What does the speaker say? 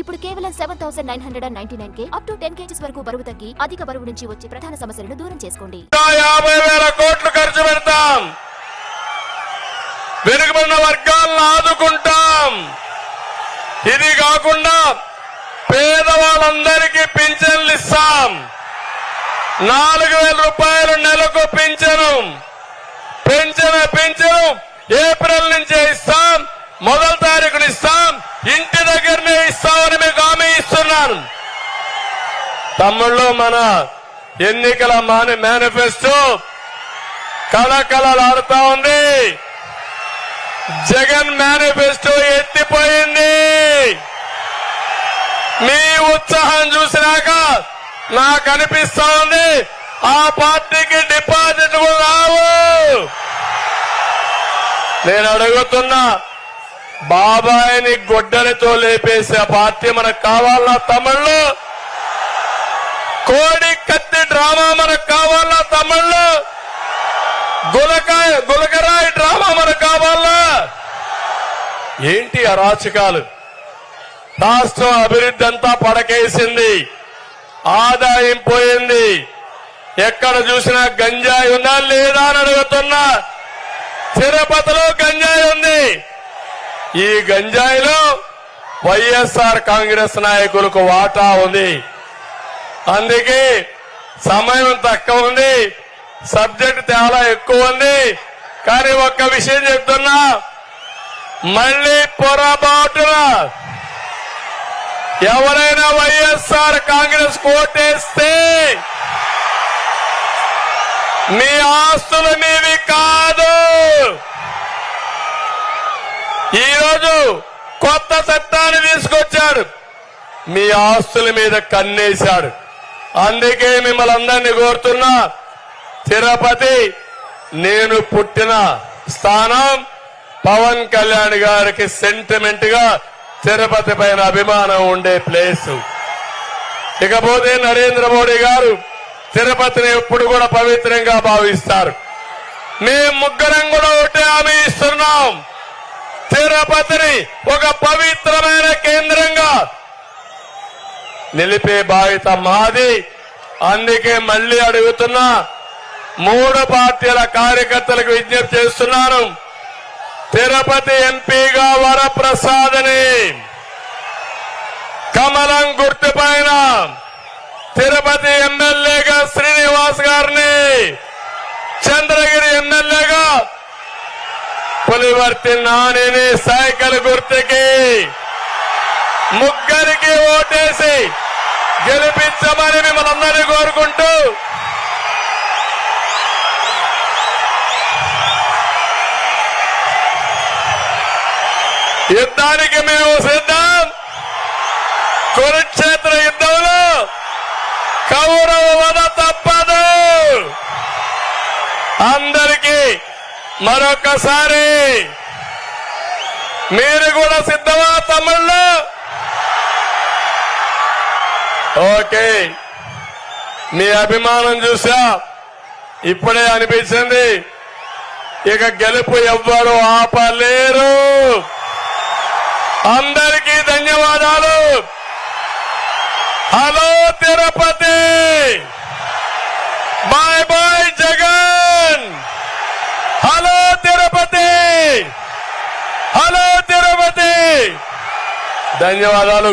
ఇప్పుడు కేవలం seven thousand nine hundred and ninety nine K up to ten kgs వరకు బరువు తగ్గి అధిక బరువు నుంచి వచ్చే ప్రధాన సమస్యలను దూరం చేసుకోండి. యాభై వేల కోట్లు ఖర్చు పెడతాం. వెనుకబడిన వర్గాలను ఆదుకుంటాం. ఇది కాకుండా పేదవాళ్ళందరికీ పింఛన్లు ఇస్తాం. నాలుగు వేల రూపాయలు నెలకు పింఛను. పెంచిన పింఛను ఏప్రిల్ నుంచే ఇస్తాం. మొదటి తారీఖున ఇస్తాం ఇంటి దగ్గరనే ఇస్తామని మీకు హామీ ఇస్తున్నాను. తమ్ముళ్ళు మన ఎన్నికల మాని మేనిఫెస్టో కళకళలాడుతా ఉంది. జగన్ మేనిఫెస్టో ఎత్తిపోయింది. మీ ఉత్సాహం చూసినాక నాకు అనిపిస్తా ఉంది ఆ పార్టీకి డిపాజిట్ కూడా రావు. నేను అడుగుతున్నా బాబాయిని గొడ్డలితో లేపేసే పార్టీ మనకు కావాలా తమిళ్ళు కోడి కత్తి డ్రామా మనకు కావాలా తమిళ్ళు గులకాయ గులకరాయి డ్రామా మనకు కావాలా? ఏంటి అరాచకాలు రాష్ట్రం అభివృద్ధి అంతా పడకేసింది. ఆదాయం పోయింది. ఎక్కడ చూసినా గంజాయి ఉందా లేదా అని అడుగుతున్నా. తిరుపతిలో గంజాయి ఉంది. ఈ గంజాయిలో వైఎస్ఆర్ కాంగ్రెస్ నాయకులకు వాటా ఉంది. అందుకే సమయం తక్కువ ఉంది. సబ్జెక్ట్ చాలా ఎక్కువ ఉంది. కానీ ఒక్క విషయం చెప్తున్నా మళ్ళీ పొరపాటున ఎవరైనా వైఎస్ఆర్ కాంగ్రెస్ కోటేస్తే మీ ఆస్తులు మీవి ఈరోజు కొత్త చట్టాన్ని తీసుకొచ్చాడు. మీ ఆస్తుల మీద కన్నేశాడు. అందుకే మిమ్మల్ని అందరినీ కోరుతున్నా తిరుపతి నేను పుట్టిన స్థానం పవన్ కళ్యాణ్ గారికి సెంటిమెంట్గా తిరుపతి పైన అభిమానం ఉండే ప్లేస్. ఇకపోతే నరేంద్ర మోడీ గారు తిరుపతిని ఎప్పుడు కూడా పవిత్రంగా భావిస్తారు. మేము ముగ్గురం కూడా ఒకటే హామీ ఇస్తున్నాం. తిరుపతిని ఒక పవిత్రమైన కేంద్రంగా నిలిపే బాధ్యత మాది. అందుకే మళ్ళీ అడుగుతున్నా మూడు పార్టీల కార్యకర్తలకు విజ్ఞప్తి చేస్తున్నాను. తిరుపతి ఎంపీగా వరప్రసాద్ని కమలం గుర్తుపైన తిరుపతి ఎమ్మెల్యేగా శ్రీనివాస్ గారిని చంద్రగిరి ఎమ్మెల్యే పులివర్తి నానిని సైకిల్ గుర్తుకి. ముగ్గురికి ఓటేసి గెలిపించమని మిమ్మల్ని అందరినీ కోరుకుంటూ. యుద్ధానికి మేము సిద్ధం. కురుక్షేత్ర యుద్ధంలో కౌరవ వద తప్పదు. అందరికీ మరొకసారి మీరు కూడా సిద్ధమా తమ్ముళ్ళు? ఓకే. మీ అభిమానం చూసా. ఇప్పుడే అనిపించింది. ఇక గెలుపు ఎవ్వరు ఆపలేరు. అందరికీ ధన్యవాదాలు. Hello Tirupati bye bye Jagan hello Tirupati hello Tirupati ధన్యవాదాలు